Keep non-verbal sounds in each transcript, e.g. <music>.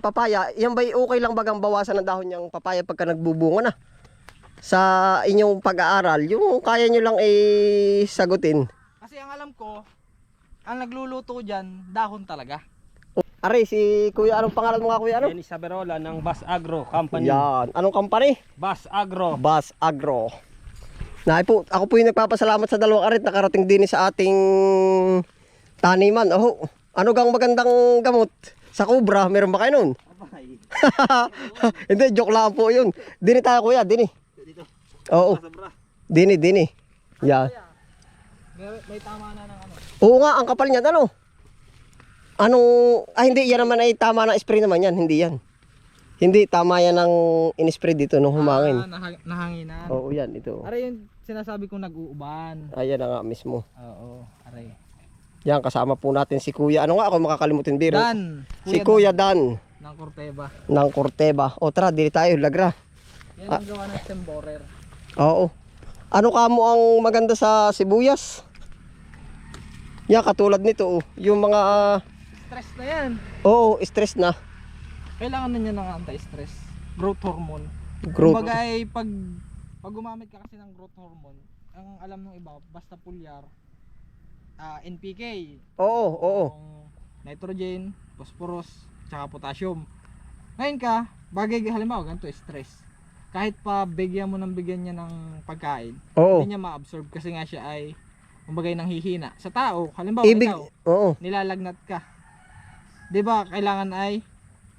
Papaya, yan ba'y okay lang bagang bawasan ng dahon niyang papaya pagka nagbubunga na? Sa inyong pag-aaral, yung kaya nyo lang eh sagutin. Kasi ang alam ko, ang nagluluto dyan, dahon talaga. Are, si Kuya, anong pangalan mo nga Kuya? Ano? Dennis Saberola ng Bas Agro Company. Yan. Anong company? Bas Agro. Bas Agro. Na po, ako po yung nagpapasalamat sa dalawang arit nakarating din sa ating taniman. Oh, ano gang magandang gamot? Sa Cobra, meron ba kayo nun? Abay. <laughs> Hindi, joke lang po yun. Dini tayo kuya, dini. Dito. Oo, dini, dini. Yan. May, may tama na ng ano. Oo nga, ang kapal niyan, ano? Anong, ah hindi, yan naman ay tama na spray naman yan, hindi yan. Hindi, tama yan ng in-spray dito nung Ah, humangin. nah- nahanginan. Oo, yan, ito. Aray yung sinasabi kong nag-uuban. Ayan na nga mismo. Oo, aray. Yan, kasama po natin si Kuya. Ano nga ako makakalimutin biro? Dan. Si Kuya Dan Dan ng Corteva. ng Corteva. O tara, dili tayo, lagra. Yan ang gawa ng stem borer. Oo. Ano kamo ang maganda sa sibuyas? Yan, katulad nito, oh. yung mga, ah, Stress na yan. oo, stress na. Kailangan na niya ng anti-stress. Growth hormone. Growth. Kumbaga ay pag pag gumamit ka kasi ng growth hormone, ang alam ng iba basta pulyar, ah NPK, Oo, oo. nitrogen, phosphorus, tsaka potassium. Ngayon ka, bagay halimbawa ganito, stress. Kahit pa bigyan mo ng bigyan niya ng pagkain, Oo. hindi niya ma-absorb kasi nga siya ay kumbaga nang hihina. Sa tao, halimbawa Ibig, ikaw, oo. nilalagnat ka. 'Di ba? Kailangan ay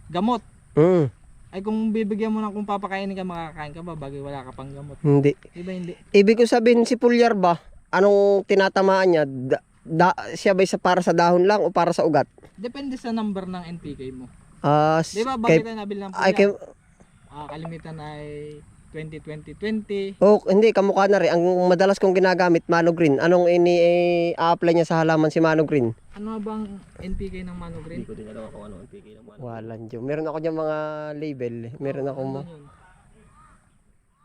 gamot. Mm, Ay kung bibigyan mo ng kung papakainin ka, makakain ka ba bagay wala ka pang gamot. hindi. Di ba hindi? Ibig ko sabihin si Pulyar ba, anong tinatamaan niya? Da, da- siya ba sa para sa dahon lang o para sa ugat? Depende sa number ng NPK mo. Ah, Di ba? kay, Bakit tayo nabili ng ay, kay, pula? Ah, kalimitan ay 20-20-20. oh, hindi, kamukha na rin. Ang madalas kong ginagamit, Mano Green. Anong ini-apply niya sa halaman si Mano Green? Ano bang NPK ng Mano Green? Hindi ko din alam kung ano ang pigay ng mga. Walang Diyo. Meron ako dyan mga label. Meron ako mo. Ano yun?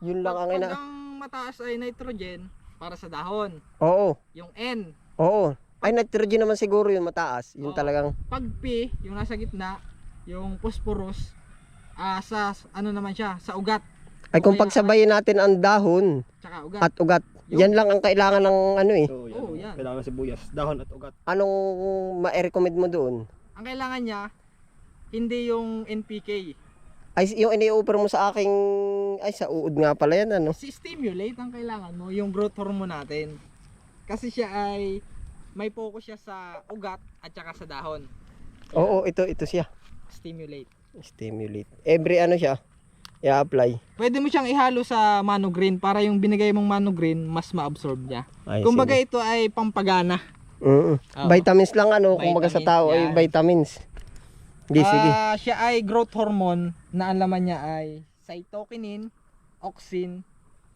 Yun lang ang Pag, ina... pag ang mataas ay nitrogen para sa dahon. Oo, Yung N. oo. Ay, nitrogen naman siguro yun mataas. Yun Oo. talagang... Pag P, yung nasa gitna, yung phosphorus, ah sa ano naman siya, sa ugat. Ay, kung Kaya- pagsabayin natin ang dahon Tsaka ugat. at ugat, yan lang ang kailangan ng ano eh. So, yan. Oo, yan. Kailangan sibuyas, dahon at ugat. Anong ma-recommend mo doon? Ang kailangan niya, hindi yung NPK. Ay, yung ini-offer mo sa aking... Ay, sa uod nga pala yan, ano? Si stimulate ang kailangan mo, yung growth hormone natin. Kasi siya ay may focus siya sa ugat at saka sa dahon. Oo, ito, ito siya. Stimulate. Stimulate. Every ano siya, i-apply. Pwede mo siyang ihalo sa Mano Green para yung binigay mong Mano Green mas ma-absorb niya. Ay, Kumbaga sige. ito ay pampagana. Mm. Oo. Vitamins lang ano, kung baga sa Vitamins, tao ay yan. vitamins. Di, sige. Ah, siya ay growth hormone na ang laman niya ay cytokinin, auxin,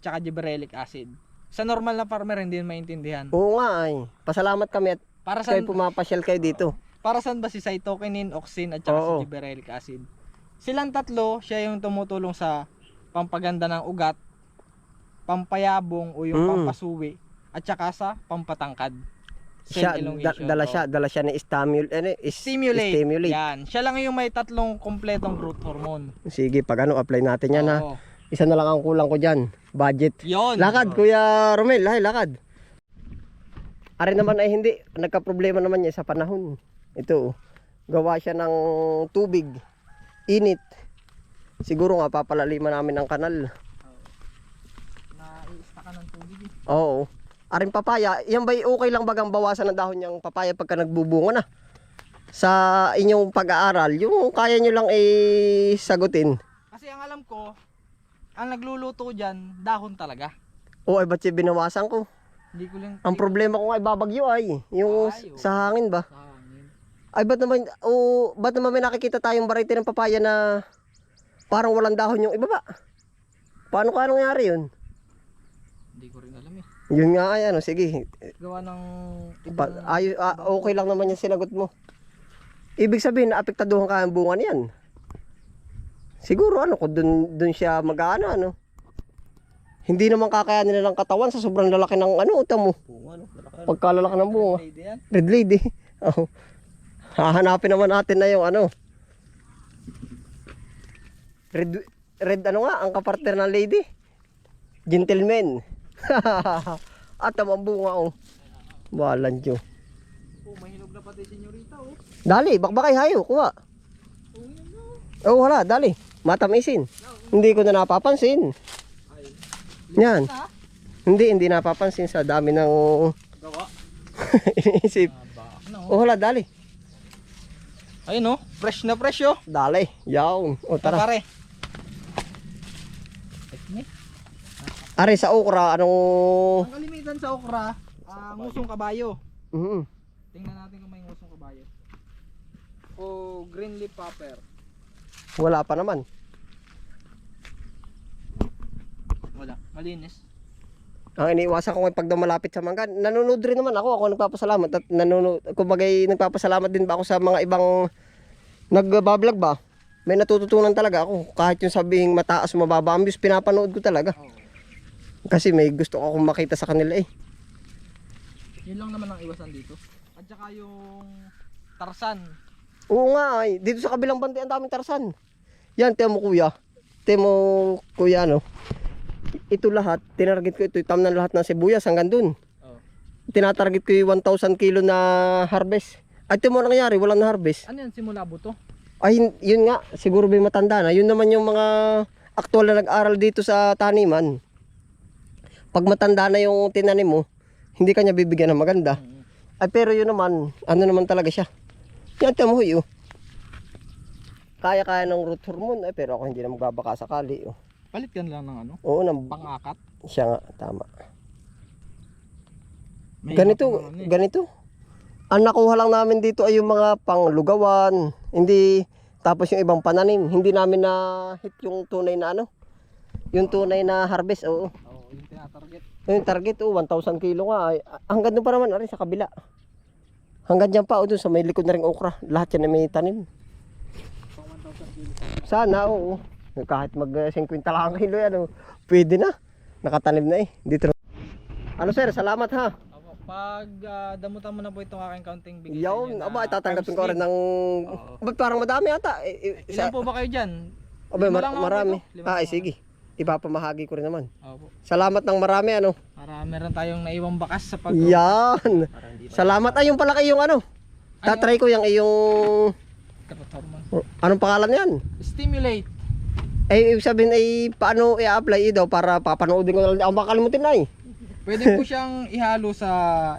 tsaka gibberellic acid. Sa normal na farmer hindi yun maintindihan. Oo nga ay. Pasalamat kami at Para kayo saan, pumapasyal kayo dito. para saan ba si cytokinin, auxin at tsaka Oo. si gibberellic acid? Silang tatlo, siya yung tumutulong sa pampaganda ng ugat, pampayabong o yung Mm. pampasuwi, at tsaka sa pampatangkad. Siya, da- elongation. dala siya, dala siya ni stimulate, ano, is, Stimulate. stimulate. Yan. Siya lang yung may tatlong kompletong growth hormone. Sige, pag ano, apply natin yan ha. Oo. Isa na lang ang kulang ko dyan. Budget. Yun. Lakad, Kuya Romel. Ay, lakad. Ari naman ay hindi. Nagka-problema naman niya sa panahon. Ito, oh. gawa siya ng tubig. Init. Siguro nga papalaliman namin ang kanal. Na-i-stack ka ng tubig eh. Oo. Aring papaya, yan ba'y okay lang bagang bawasan ng dahon niyang papaya pagka nagbubunga na? Sa inyong pag-aaral, yung kaya nyo lang eh sagutin. Kasi ang alam ko, ang nagluluto dyan, dahon talaga. O ay ba't siya binawasan ko? Hindi ko lang... Ang problema ko nga ay babagyo ay, yung Ay, oo. sa hangin ba? Sa hangin. Ay ba't naman, o ba't naman may nakikita tayong variety ng papaya na parang walang dahon yung iba ba? Paano ka nangyari yun? Hindi ko rin alam. Yun nga ay ano, sige. Gawa ng... Pa, ay, ah, okay lang naman yung sinagot mo. Ibig sabihin, naapektaduhan ka ang bunga niyan. Siguro ano, kung dun, dun siya mag-ano, ano. Hindi naman kakayanin nilang katawan sa sobrang lalaki ng ano, utam mo. Bunga, no? Malaki. Pagkalalaki ng bunga. Lady yan. Red lady. <laughs> Oh. Hahanapin naman natin na yung ano. Red, red ano nga, ang kapartner ng lady. Gentleman. <laughs> At ang bunga oh. Balan nyo. Oh, mahinog na pati senyorita oh. Dali, bakbakay hayo, kuha. Oh. Oh, wala, dali. Matamisin. Hindi ko na napapansin. Ay. Yan. Hindi, hindi napapansin sa dami ng Gawa. <laughs> iniisip. Oh. Oh, wala, dali. Ayun oh, fresh na fresh oh. Dali. Yawn. O, tara. Pare. Are, sa okra, anong... Ang kalimitan sa okra, ah, ngusong kabayo. Mhm. Tingnan natin kung may ngusong kabayo. O green leaf popper. Wala pa naman. Wala, malinis. Ang iniiwasan ko ngayon pag malapit sa mangga, nanonood rin naman ako. Ako nagpapasalamat at nanonood. Kumbaga nagpapasalamat din ba ako sa mga ibang nagbablog ba? May natututunan talaga ako. Kahit yung sabihing mataas o mababa ang views, pinapanood ko talaga. Oo. Kasi may gusto akong makita sa kanila eh. Yun lang naman ang iwasan dito. At saka yung tarsan. Oo nga ay, dito sa kabilang bante ang daming tarsan. Yan, tiyan mo kuya. Tiyan mo kuya ano. Ito lahat, tinarget ko ito, tam ng lahat ng sibuyas hanggang dun. Oh. Tinatarget ko yung 1,000 kilo na harvest. At ito mo nangyari, walang na harvest. Ano yan, simula buto? Ay, yun nga, siguro may matanda na. Yun naman yung mga aktual na nag-aral dito sa taniman. Pag matanda na yung tinanim mo, hindi kanya bibigyan ng maganda. Ay, pero yun naman, ano naman talaga siya. Yan, tamo yun. Kaya-kaya ng root hormone, ay, pero ako hindi na magbabaka sakali. Oh. Palit ka na lang ng ano, Oo, nang, pangakat. siya nga, tama. May Ganito, ano eh. ganito. Ang nakuha lang namin dito ay yung mga panglugawan. Hindi, tapos yung ibang pananim. Hindi namin na hit yung tunay na ano. Yung tunay na harvest, oo. Oo, yung tinatarget. Yung target, oh, 1,000 kilo nga. Ay, hanggang doon pa naman, ari, sa kabila. Hanggang dyan pa, oh, doon sa may likod na ring okra. Lahat yan ay may tanim. Pang 1,000 kilo. Sana, oo. Kahit mag uh, 50 lang ang kilo yan, oh. pwede na. Nakatanim na eh. Dito. Ano sir, salamat ha. Ako, pag ah, damutan mo na po itong aking counting bigay sa inyo na aba, tatanggapin farm ko rin slip. ng... Oo. Ba't parang madami ata? Eh, eh, Ilan po ba kayo dyan? Aba, Lima mar- lang marami. Lima Ah, eh, lang. sige. Ipapamahagi ko rin naman. Opo. Salamat ng marami, ano? Para meron tayong naiwang bakas sa pag Yan. Salamat. Ay, yung pala kayong ano? Tatry ko yung iyong... Oh, Anong pangalan yan? Stimulate. Eh, ibig sabihin ay paano i-apply ito para papanoodin ko lang. Ako makalimutin na eh. Pwede po <laughs> siyang ihalo sa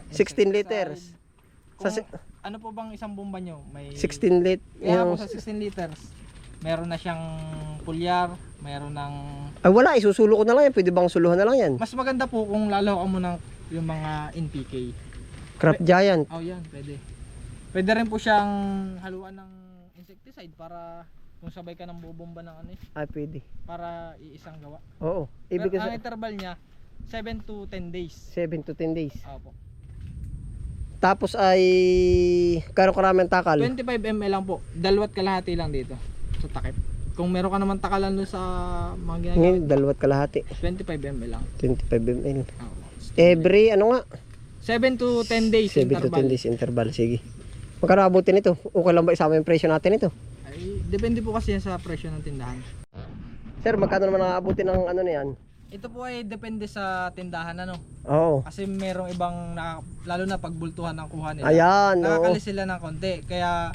16 liters. Kung, Sa ano po bang isang bomba nyo? May 16 lit. Kaya Yung, sa 16 liters. Meron na siyang pulyar, meron ng ay wala, isusulo ko na lang yan. Pwede bang suluhan na lang yan? mas maganda po kung lalawakan mo ng yung mga NPK. Crop Giant. Oh, yan, pwede. Pwede rin po siyang haluan ng insecticide para kung sabay ka ng bubomba ng ano eh, Ay, pwede. para iisang gawa. Oo. Ibig Pero ang interval niya 7 to 10 days. 7 to 10 days. Opo. Tapos ay, kano karami ang takal? 25 ml lang po. Dalawat kalahati lang dito sa takip. Kung meron ka naman takalan doon sa mga ginagawa, Ngayon, dalawat kalahati. 25 ml lang. 25 ml. Opo. Every, ano nga? 7 to 10 days 7 to interval. 10 days interval. Sige. Magkano abutin ito? Okay lang ba isama yung presyo natin ito? Ay, depende po kasi yan sa presyo ng tindahan. Sir, magkano naman abutin ng ano na yan? Ito po ay depende sa tindahan ano. Oo. Kasi merong ibang na, lalo na pagbultuhan ng kuha nila. Ayan, oo. Nakakalis sila ng konti kaya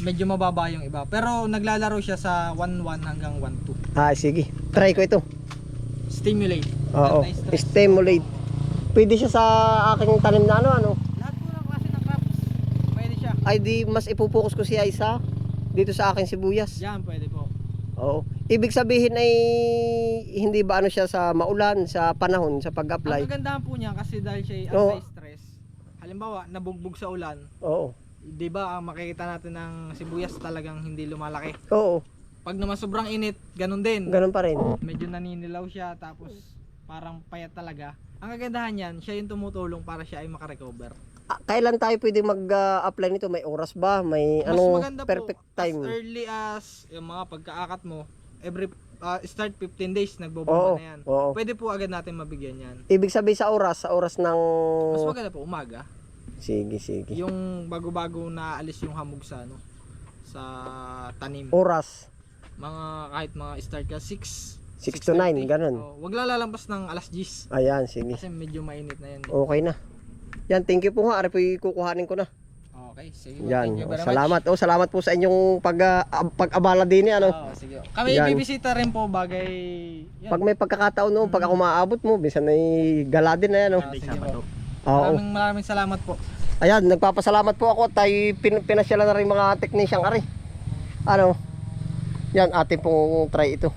medyo mababa yung iba. Pero naglalaro siya sa 1-1 hanggang 1-2. Ah, sige. Try ko ito. Stimulate. Oo. Anti-stress. Stimulate. Pwede siya sa aking tanim na ano, ano? Lahat po ng klase ng crops. Pwede siya. Ay di mas ipupokus ko siya isa dito sa aking sibuyas. Yan pwede po. Oo. Ibig sabihin ay hindi ba ano siya sa maulan, sa panahon, sa Ang pag-apply? kagandahan po niya kasi dahil siya ay Oo. anti-stress. Halimbawa, nabugbog sa ulan, Oo. 'Di ba? Ang makikita natin ng sibuyas talagang hindi lumalaki. Oo. Pag naman sobrang init, ganun din. Ganun pa rin. Medyo naninilaw siya tapos parang payat talaga. Ang kagandahan niyan, siya yung tumutulong para siya ay makarecover. Ah, kailan tayo pwede mag-apply nito? May oras ba? May Mas anong perfect po, time? as early as yung mga pagkaakat mo, every ah, start 15 days Oo. nagbobomba na yan. Oo. Pwede po agad natin mabigyan yan. Ibig sabihin sa oras, sa oras ng Mas maganda po umaga. Sige, sige. Yung bago-bago na alis yung hamog sa ano sa tanim. Oras. mga kahit mga start ka 6 6 to 9, ganun. Oh, wag lalalampas ng alas 10 Ayan, sige. kasi medyo mainit na yan. Okay na. Yan, thank you po ha. Ari po kukuhanin ko na. Okay, sige. Yan. Thank you very salamat. Oh, salamat po sa inyong pag ab- pag-abala din eh, ano. much. Oh, sige. Kami Yan. bibisita rin po bagay yan. Pag may pagkakataon no, pag ako maaabot mo, minsan ay gala din na yan, no. Ah, Sunday, sige Sabado. Oo. Maraming maraming salamat po. Ayan, nagpapasalamat po ako tayo pin, pinasyalan na rin mga technician ari. Ano? Yan, atin pong try ito.